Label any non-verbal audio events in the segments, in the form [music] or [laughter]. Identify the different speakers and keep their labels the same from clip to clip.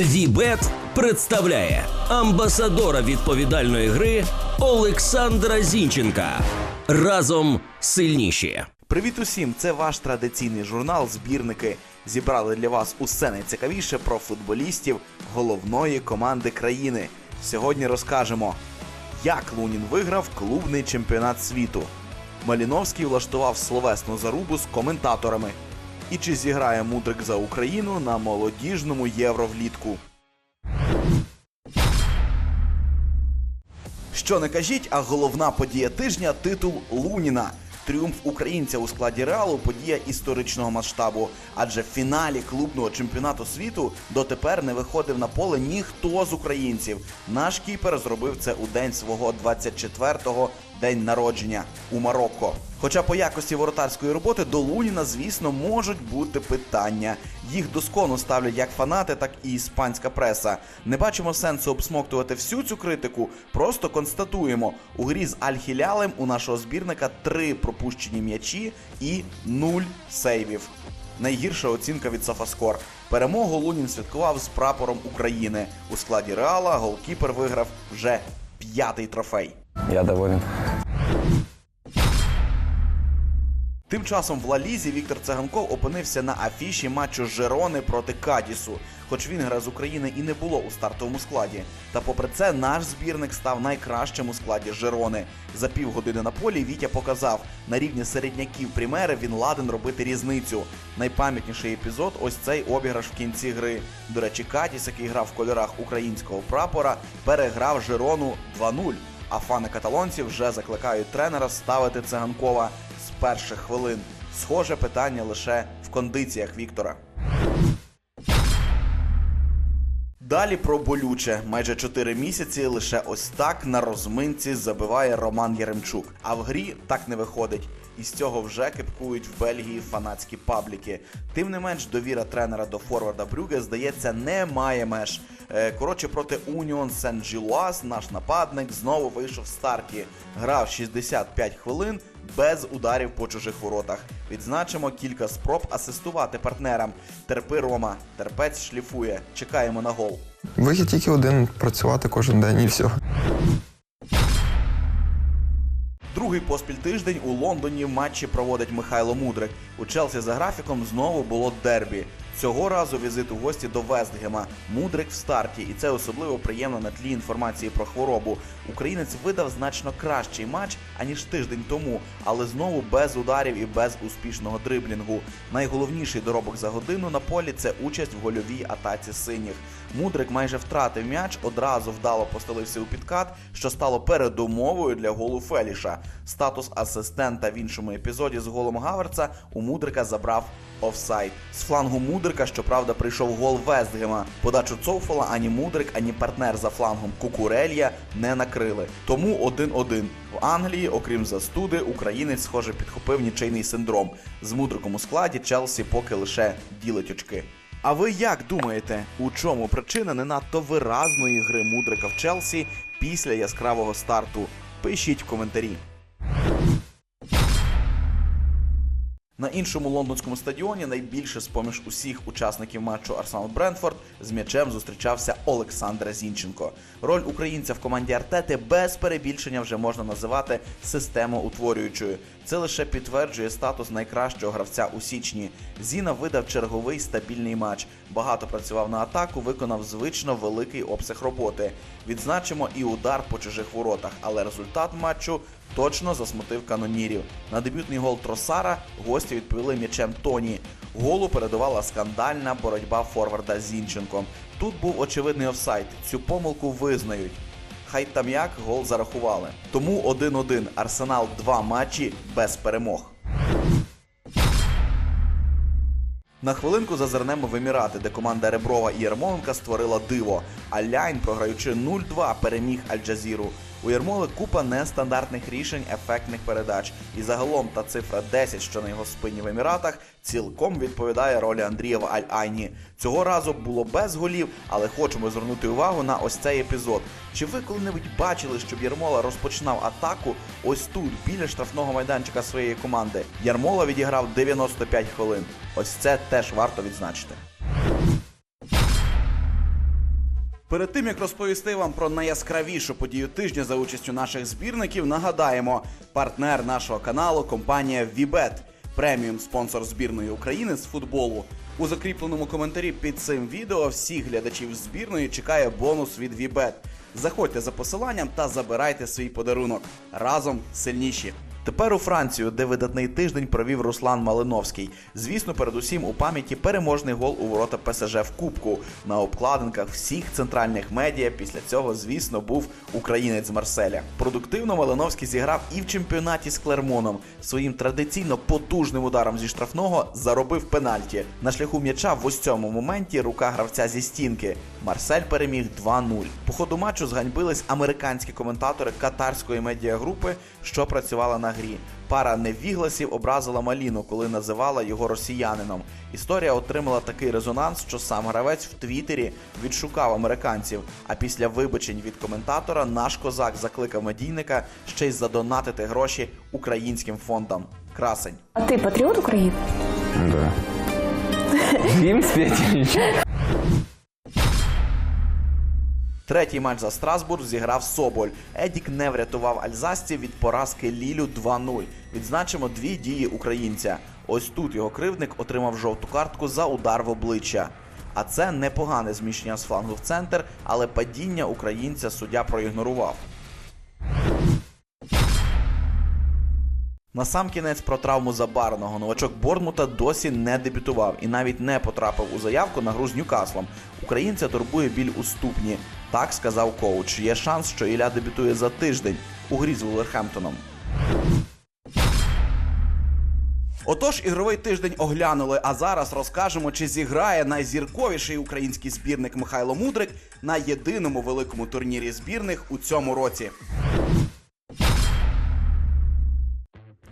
Speaker 1: Вібет представляє амбасадора відповідальної гри Олександра Зінченка. Разом сильніші.
Speaker 2: Привіт усім! Це ваш традиційний журнал Збірники. Зібрали для вас усе найцікавіше про футболістів головної команди країни. Сьогодні розкажемо, як Лунін виграв клубний чемпіонат світу. Маліновський влаштував словесну зарубу з коментаторами. І чи зіграє мудрик за Україну на молодіжному євро влітку? Що не кажіть, а головна подія тижня титул Луніна. Тріумф українця у складі реалу подія історичного масштабу. Адже в фіналі клубного чемпіонату світу дотепер не виходив на поле ніхто з українців. Наш кіпер зробив це у день свого 24-го день народження у Марокко. Хоча по якості воротарської роботи до Луніна, звісно, можуть бути питання. Їх доскону ставлять як фанати, так і іспанська преса. Не бачимо сенсу обсмоктувати всю цю критику, просто констатуємо: у грі з Аль-Хілялем у нашого збірника три пропущені м'ячі і нуль сейвів. Найгірша оцінка від Софаскор. Перемогу Лунін святкував з прапором України. У складі Реала голкіпер виграв вже п'ятий трофей.
Speaker 3: Я доволен.
Speaker 2: Тим часом в Лалізі Віктор Циганков опинився на афіші матчу Жерони проти Кадісу. Хоч він гра з України і не було у стартовому складі. Та попри це наш збірник став найкращим у складі Жерони. За півгодини на полі Вітя показав, на рівні середняків Прімери він ладен робити різницю. Найпам'ятніший епізод ось цей обіграш в кінці гри. До речі, Кадіс, який грав в кольорах українського прапора, переграв Жерону 2-0. А фани каталонців вже закликають тренера ставити циганкова перших хвилин. Схоже питання лише в кондиціях Віктора. Далі про болюче. Майже 4 місяці лише ось так на розминці забиває Роман Яремчук. А в грі так не виходить. І з цього вже кипкують в Бельгії фанатські пабліки. Тим не менш, довіра тренера до форварда Брюге, здається, не має меж. Е, Коротше, проти Уніон сен джилуаз наш нападник знову вийшов в старті. Грав 65 хвилин без ударів по чужих воротах. Відзначимо кілька спроб асистувати партнерам. Терпи Рома, терпець шліфує. Чекаємо на гол.
Speaker 3: Вихід тільки один працювати кожен день і все.
Speaker 2: Другий поспіль тиждень у Лондоні матчі проводить Михайло Мудрик. У Челсі за графіком знову було дербі. Цього разу візит у гості до Вестгема. Мудрик в старті, і це особливо приємно на тлі інформації про хворобу. Українець видав значно кращий матч аніж тиждень тому, але знову без ударів і без успішного дриблінгу. Найголовніший доробок за годину на полі це участь в гольовій атаці синіх. Мудрик майже втратив м'яч, одразу вдало постелився у підкат, що стало передумовою для голу Феліша. Статус асистента в іншому епізоді з голом Гаверца у Мудрика забрав офсайд. З флангу Мудрика, щоправда, прийшов гол Вестгема. Подачу Цоуфола ані Мудрик, ані партнер за флангом Кукурелья не накрили. Тому 1-1. В Англії, окрім застуди, українець, схоже, підхопив нічийний синдром. З Мудриком у складі Челсі поки лише ділить очки. А ви як думаєте, у чому причина не надто виразної гри Мудрика в Челсі після яскравого старту? Пишіть в коментарі. На іншому лондонському стадіоні найбільше з-поміж усіх учасників матчу Арсенал Брентфорд з м'ячем зустрічався Олександр Зінченко. Роль українця в команді Артети без перебільшення вже можна називати системоутворюючою. Це лише підтверджує статус найкращого гравця у січні. Зіна видав черговий стабільний матч. Багато працював на атаку, виконав звично великий обсяг роботи. Відзначимо і удар по чужих воротах, але результат матчу точно засмутив канонірів. На дебютний гол Тросара гості відповіли м'ячем Тоні. Голу передувала скандальна боротьба форварда з Зінченком. Тут був очевидний офсайд. Цю помилку визнають. Хай там як гол зарахували. Тому 1-1. Арсенал два матчі без перемог. На хвилинку зазирнемо в Емірати, де команда Реброва і Ярмоленка створила диво. А Ляйн, програючи 0-2, переміг Аль-Джазіру. У Ярмоли купа нестандартних рішень, ефектних передач. І загалом та цифра 10, що на його спині в Еміратах, цілком відповідає ролі Андрієва Аль-Айні. Цього разу було без голів, але хочемо звернути увагу на ось цей епізод. Чи ви коли-небудь бачили, щоб Ярмола розпочинав атаку ось тут, біля штрафного майданчика своєї команди? Ярмола відіграв 95 хвилин. Ось це теж варто відзначити. Перед тим як розповісти вам про найяскравішу подію тижня за участю наших збірників, нагадаємо, партнер нашого каналу компанія Vibet, преміум спонсор збірної України з футболу. У закріпленому коментарі під цим відео всіх глядачів збірної чекає бонус від Vibet. Заходьте за посиланням та забирайте свій подарунок. Разом сильніші. Тепер у Францію, де видатний тиждень провів Руслан Малиновський. Звісно, передусім у пам'яті переможний гол у ворота ПСЖ в Кубку. На обкладинках всіх центральних медіа після цього, звісно, був українець Марселя. Продуктивно Малиновський зіграв і в чемпіонаті з Клермоном. Своїм традиційно потужним ударом зі штрафного заробив пенальті. На шляху м'яча в ось цьому моменті рука гравця зі стінки. Марсель переміг 2-0. По ходу матчу зганьбились американські коментатори катарської медіагрупи, що працювала на грі. Пара невігласів образила Маліну, коли називала його росіянином. Історія отримала такий резонанс, що сам гравець в Твіттері відшукав американців. А після вибачень від коментатора наш козак закликав медійника ще й задонатити гроші українським фондам. Красень.
Speaker 4: А ти патріот України?
Speaker 3: Да. [laughs] Спеть нічого.
Speaker 2: Третій матч за Страсбург зіграв Соболь. Едік не врятував альзасців від поразки Лілю 2-0. Відзначимо дві дії українця. Ось тут його кривдник отримав жовту картку за удар в обличчя. А це непогане зміщення з флангу в центр, але падіння українця суддя проігнорував. Насамкінець про травму Забарного новачок Борнмута досі не дебютував і навіть не потрапив у заявку на гру з Ньюкаслом. Українця турбує біль у ступні. Так сказав коуч. Є шанс, що Ілля дебютує за тиждень у грі з Вулверхемптоном. Отож, ігровий тиждень оглянули, а зараз розкажемо, чи зіграє найзірковіший український збірник Михайло Мудрик на єдиному великому турнірі збірних у цьому році.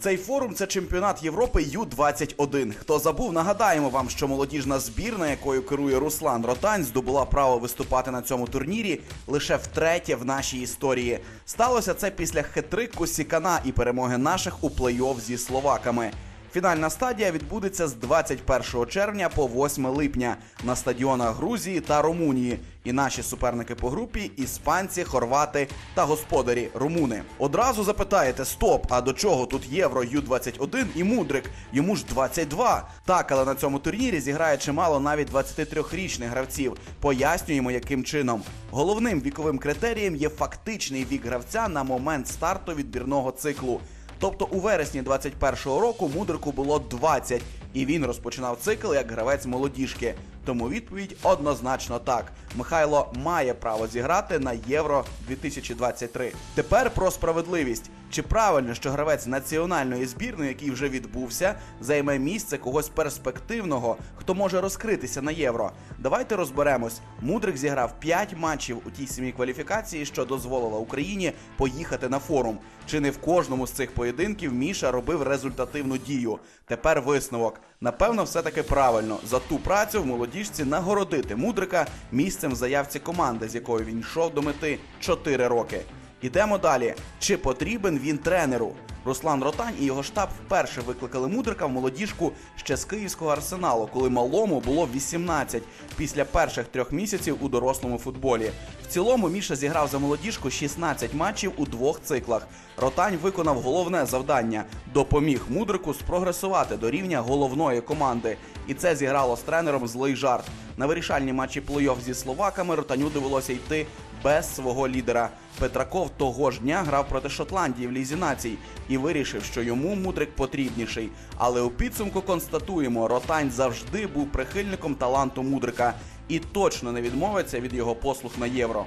Speaker 2: Цей форум це чемпіонат Європи Ю-21. Хто забув, нагадаємо вам, що молодіжна збірна, якою керує Руслан Ротань, здобула право виступати на цьому турнірі лише втретє в нашій історії. Сталося це після хитрику Сікана і перемоги наших у плей-офф зі словаками. Фінальна стадія відбудеться з 21 червня по 8 липня на стадіонах Грузії та Румунії. І наші суперники по групі іспанці, хорвати та господарі румуни. Одразу запитаєте: стоп, а до чого тут євро Ю-21 і Мудрик? Йому ж 22. Так, але на цьому турнірі зіграє чимало навіть 23-річних гравців. Пояснюємо, яким чином. Головним віковим критерієм є фактичний вік гравця на момент старту відбірного циклу. Тобто у вересні 21-го року Мудрику було 20, і він розпочинав цикл як гравець молодіжки. Тому відповідь однозначно так. Михайло має право зіграти на Євро 2023. Тепер про справедливість. Чи правильно, що гравець національної збірної, який вже відбувся, займе місце когось перспективного, хто може розкритися на євро? Давайте розберемось. Мудрик зіграв 5 матчів у тій самій кваліфікації, що дозволила Україні поїхати на форум. Чи не в кожному з цих поєдинків Міша робив результативну дію? Тепер висновок. Напевно, все таки правильно за ту працю в молодіжці нагородити мудрика місцем в заявці команди, з якою він йшов до мети 4 роки. Ідемо далі. Чи потрібен він тренеру? Руслан Ротань і його штаб вперше викликали мудрика в молодіжку ще з київського арсеналу, коли малому було 18 після перших трьох місяців у дорослому футболі. В цілому Міша зіграв за молодіжку 16 матчів у двох циклах. Ротань виконав головне завдання допоміг мудрику спрогресувати до рівня головної команди. І це зіграло з тренером злий жарт. На вирішальні матчі плей-офф зі словаками Ротаню довелося йти без свого лідера. Петраков того ж дня грав проти Шотландії в лізі націй і вирішив, що йому мудрик потрібніший. Але у підсумку констатуємо, Ротань завжди був прихильником таланту мудрика і точно не відмовиться від його послуг на євро.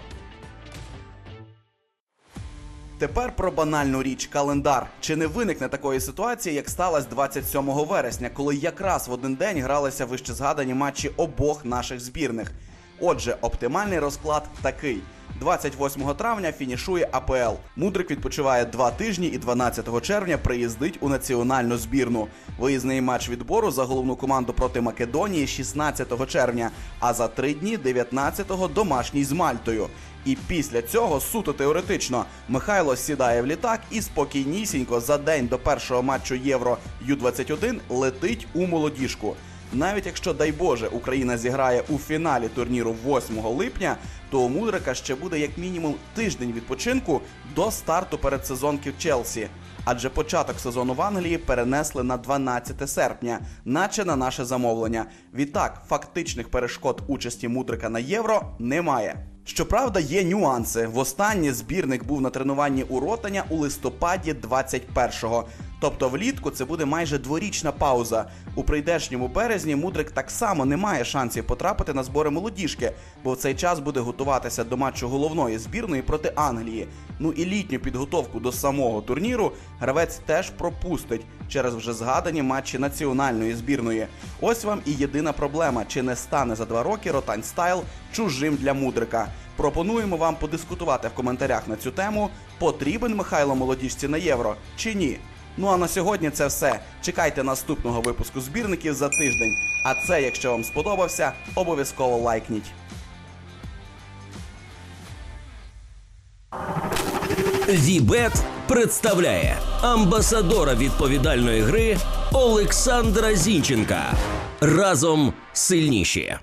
Speaker 2: Тепер про банальну річ календар. Чи не виникне такої ситуації, як сталося 27 вересня, коли якраз в один день гралися вище згадані матчі обох наших збірних? Отже, оптимальний розклад такий: 28 травня фінішує АПЛ. Мудрик відпочиває два тижні і 12 червня приїздить у національну збірну. Виїзний матч відбору за головну команду проти Македонії 16 червня, а за три дні 19-го домашній з Мальтою. І після цього суто теоретично Михайло сідає в літак і спокійнісінько за день до першого матчу Євро Ю-21 летить у молодіжку. Навіть якщо, дай Боже, Україна зіграє у фіналі турніру 8 липня, то у Мудрика ще буде як мінімум тиждень відпочинку до старту передсезонки в Челсі. Адже початок сезону в Англії перенесли на 12 серпня, наче на наше замовлення. Відтак, фактичних перешкод участі Мудрика на євро немає. Щоправда, є нюанси. Востаннє збірник був на тренуванні у Ротаня у листопаді 21-го. Тобто влітку це буде майже дворічна пауза. У прийдешньому березні Мудрик так само не має шансів потрапити на збори молодіжки, бо в цей час буде готуватися до матчу головної збірної проти Англії. Ну і літню підготовку до самого турніру гравець теж пропустить через вже згадані матчі національної збірної. Ось вам і єдина проблема: чи не стане за два роки Ротань Стайл чужим для Мудрика. Пропонуємо вам подискутувати в коментарях на цю тему, потрібен Михайло молодіжці на євро чи ні. Ну а на сьогодні це все. Чекайте наступного випуску збірників за тиждень. А це, якщо вам сподобався, обов'язково лайкніть.
Speaker 1: Вібет представляє амбасадора відповідальної гри Олександра Зінченка. Разом сильніші.